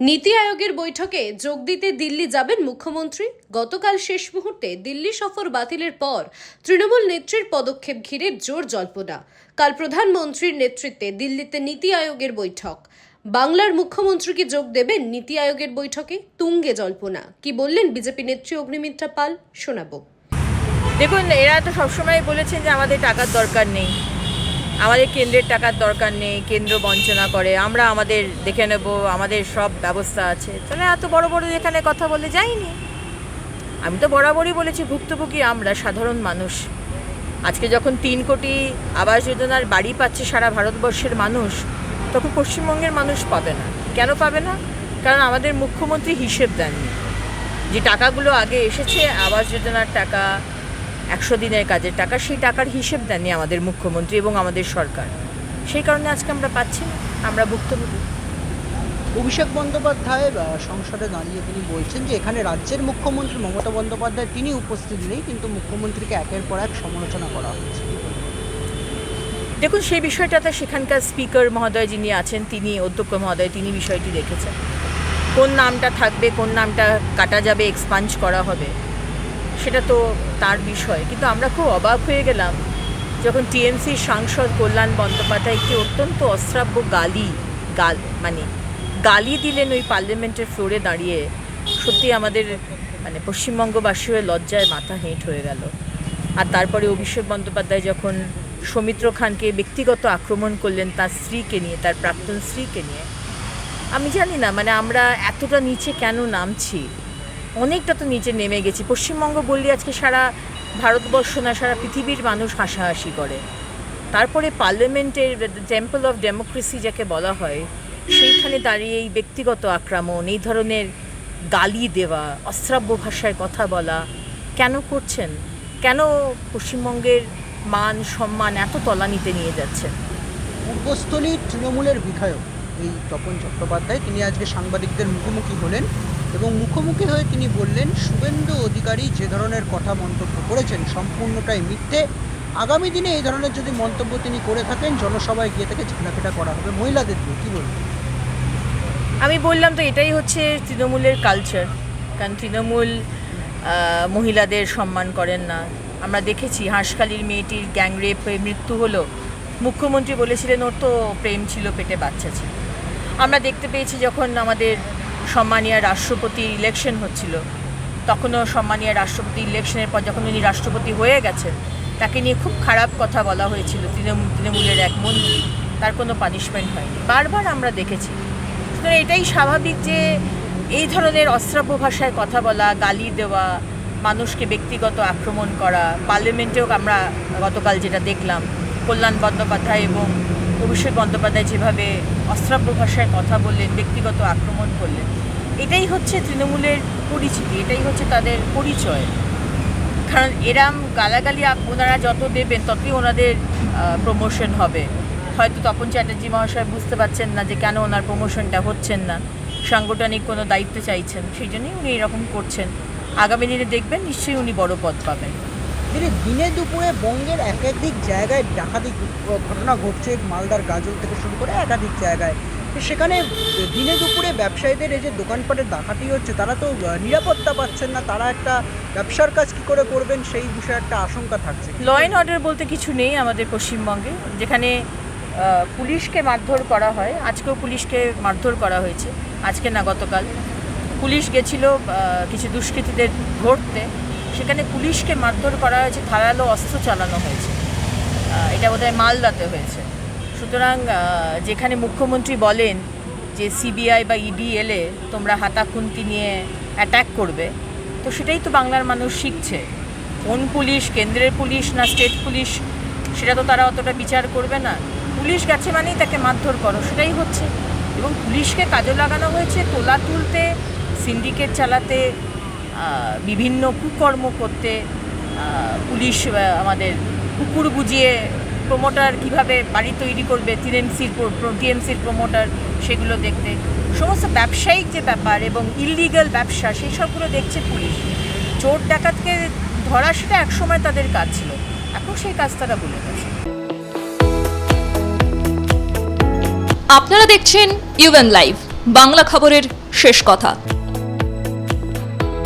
নীতি আয়োগের বৈঠকে যোগ দিতে দিল্লি যাবেন মুখ্যমন্ত্রী। গতকাল শেষ মুহূর্তে দিল্লি সফর বাতিলের পর তৃণমূল নেত্রীর পদক্ষেপ ঘিরে জোর জল্পনা। কাল প্রধানমন্ত্রীর নেতৃত্বে দিল্লিতে নীতি আয়োগের বৈঠক। বাংলার মুখ্যমন্ত্রী কি যোগ দেবেন নীতি আয়োগের বৈঠকে? তুঙ্গে জল্পনা। কি বললেন বিজেপি নেত্রী অগ্নিমিত্রা পাল? শোনাবো। দেখুন, এরা তো সবসময় বলেছেন যে আমাদের টাকার দরকার নেই। আমাদের কেন্দ্রের টাকার দরকার নেই, কেন্দ্র বঞ্চনা করে, আমরা আমাদের দেখে নেব, আমাদের সব ব্যবস্থা আছে। তাহলে এত বড় বড় এখানে কথা বলে যাইনি। আমি তো বরাবরই বলেছি, ভুক্তভোগী আমরা, সাধারণ মানুষ। আজকে যখন তিন কোটি আবাস যোজনার বাড়ি পাচ্ছে সারা ভারতবর্ষের মানুষ, তখন পশ্চিমবঙ্গের মানুষ পাবে না। কেন পাবে না? কারণ আমাদের মুখ্যমন্ত্রী হিসেব দেননি। যে টাকাগুলো আগে এসেছে, আবাস যোজনার টাকা একশো দিনের কাজের টাকা সেই টাকার হিসেব দেননি আমাদের মুখ্যমন্ত্রী এবং আমাদের সরকার। সেই কারণে আজকে আমরা পাচ্ছি আমরা ভুক্তভোগী। অভিষেক বন্দ্যোপাধ্যায় সংসদে দাঁড়িয়ে তিনি বলছেন যে এখানে রাজ্যের মুখ্যমন্ত্রী মমতা বন্দ্যোপাধ্যায় তিনি উপস্থিত নেই কিন্তু মুখ্যমন্ত্রীকে একের পর এক সমালোচনা করা হচ্ছে। দেখুন সেই বিষয়টাতে সেখানকার স্পিকার মহোদয় যিনি আছেন তিনি অধ্যক্ষ মহোদয় তিনি বিষয়টি দেখেছেন। কোন নামটা থাকবে কোন নামটা কাটা যাবে এক্সপাঞ্জ করা হবে। সেটা তো তার বিষয়। কিন্তু আমরা খুব অবাক হয়ে গেলাম যখন টিএমসির সাংসদ কল্যাণ বন্দ্যোপাধ্যায় একটি অত্যন্ত অশ্রাব্য গালি, গাল মানে গালি দিলেন ওই পার্লামেন্টের ফ্লোরে দাঁড়িয়ে। সত্যি আমাদের মানে পশ্চিমবঙ্গবাসী হয়ে লজ্জায় মাথা হেঁট হয়ে গেল। আর তারপরে অভিষেক বন্দ্যোপাধ্যায় যখন সৌমিত্র খানকে ব্যক্তিগত আক্রমণ করলেন তার স্ত্রীকে নিয়ে, তার প্রাক্তন স্ত্রীকে নিয়ে। আমি জানি না মানে আমরা এতটা নিচে কেন নামছি? অনেকটা তো নিচে নেমে গেছি। পশ্চিমবঙ্গ বললে আজকে সারা ভারতবর্ষ না, সারা পৃথিবীর মানুষ হাসাহাসি করে। তারপরে পার্লামেন্টের টেম্পল অফ ডেমোক্রেসি যাকে বলা হয়, সেইখানে দাঁড়িয়ে এই ব্যক্তিগত আক্রমণ, এই ধরনের গালি দেওয়া, অশ্রাব্য ভাষায় কথা বলা, কেন করছেন? কেন পশ্চিমবঙ্গের মান, সম্মান এত তলানিতে নিয়ে যাচ্ছেন? পূর্বস্থলী তৃণমূলের বিধায়ক এই তপন চট্টোপাধ্যায়। তিনি আজকে সাংবাদিকদের মুখোমুখি হলেন এবং মুখোমুখি হয়ে তিনি বললেন, শুভেন্দু অধিকারী যে ধরনের কথা মন্তব্য করেছেন সম্পূর্ণটাই মিথ্যে। আগামী দিনে এই ধরনের যদি মন্তব্য তিনি করে থাকেন, জনসভায় গিয়ে থেকে ঝাঁটাপেটা করা হবে। মহিলাদের দিয়ে কী বলবেন? আমি বললাম তো, এটাই হচ্ছে তৃণমূলের কালচার কারণ তৃণমূল মহিলাদের সম্মান করেন না। আমরা দেখেছি হাঁসখালির মেয়েটির গ্যাং রেপ হয়ে মৃত্যু হলো। মুখ্যমন্ত্রী বলেছিলেন, ওর তো প্রেম ছিল, পেটে বাচ্চা ছিল। আমরা দেখতে পেয়েছি যখন আমাদের সম্মানীয় রাষ্ট্রপতি ইলেকশন হচ্ছিল, তখনও সম্মানীয় রাষ্ট্রপতি ইলেকশনের পর যখন উনি রাষ্ট্রপতি হয়ে গেছেন, তাকে নিয়ে খুব খারাপ কথা বলা হয়েছিল তৃণমূল তৃণমূলের এক মন্ত্রী, তার কোনো পানিশমেন্ট হয়নি। বারবার আমরা দেখেছি। সুতরাং এটাই স্বাভাবিক যে এই ধরনের অশ্রাব্য ভাষায় কথা বলা, গালি দেওয়া, মানুষকে ব্যক্তিগত আক্রমণ করা পার্লামেন্টেও আমরা গতকাল যেটা দেখলাম, কল্যাণ বন্দ্যোপাধ্যায় এবং অভিষেক বন্দ্যোপাধ্যায় যেভাবে অশ্রাব্য ভাষায় কথা বললেন, ব্যক্তিগত আক্রমণ করলেন, এটাই হচ্ছে তৃণমূলের পরিচিতি, এটাই হচ্ছে তাদের পরিচয়। কারণ এরাম গালাগালি ওনারা যত দেবেন ততই ওনাদের প্রমোশন হবে। হয়তো তপন চ্যাটার্জি মহাশয় বুঝতে পারছেন না যে কেন ওনার প্রমোশনটা হচ্ছেন না। সাংগঠনিক কোনো দায়িত্ব চাইছেন, সেই জন্যই উনি এরকম করছেন। আগামী দিনে দেখবেন নিশ্চয়ই উনি বড় পদ পাবেন। তিনি দিনে দুপুরে বঙ্গের একাধিক জায়গায় ডাকাতি ঘটনা ঘটছে মালদার গাজল থেকে শুরু করে একাধিক জায়গায়। সেখানে দিনে দুপুরে ব্যবসায়ীদের এই যে দোকানপাটের ডাকাতি হচ্ছে, তারা তো নিরাপত্তা পাচ্ছেন না, তারা একটা ব্যবসার কাজ কী করে করবেন সেই বিষয়ে একটা আশঙ্কা থাকছে। ল অ্যান্ড অর্ডার বলতে কিছু নেই আমাদের পশ্চিমবঙ্গে, যেখানে পুলিশকে মারধর করা হয়, আজকেও পুলিশকে মারধর করা হয়েছে, আজকে না গতকাল। পুলিশ গেছিল কিছু দুষ্কৃতীদের ধরতে সেখানে পুলিশকে মারধর করা হয়েছে, ধারালো অস্ত্র চালানো হয়েছে। এটা বোধহয় মালদাতে হয়েছে। সুতরাং যেখানে মুখ্যমন্ত্রী বলেন যে সিবিআই বা ইডি এলে তোমরা হাতা খুন্তি নিয়ে অ্যাটাক করবে, তো সেটাই তো বাংলার মানুষ শিখছে। কোন পুলিশ, কেন্দ্রের পুলিশ না স্টেট পুলিশ, সেটা তো তারা অতটা বিচার করবে না। পুলিশ গেছে মানেই তাকে মারধর করো, সেটাই হচ্ছে। এবং পুলিশকে কাজে লাগানো হয়েছে তোলা তুলতে সিন্ডিকেট চালাতে বিভিন্ন কুকর্ম করতে পুলিশ আমাদের কুকুর বুঝিয়ে প্রমোটার কীভাবে বাড়ি তৈরি করবে টিএমসির টিএমসির প্রমোটার সেগুলো দেখতে। সমস্ত ব্যবসায়িক যে ব্যাপার এবং ইললিগাল ব্যবসা সেই সবগুলো দেখছে পুলিশ। চোর ডাকাতকে ধরা সেটা একসময় তাদের কাজ ছিল। এখন সেই কাজ তারা ভুলে গেছে। আপনারা দেখছেন ইউএন লাইভ বাংলা খবরের শেষ কথা।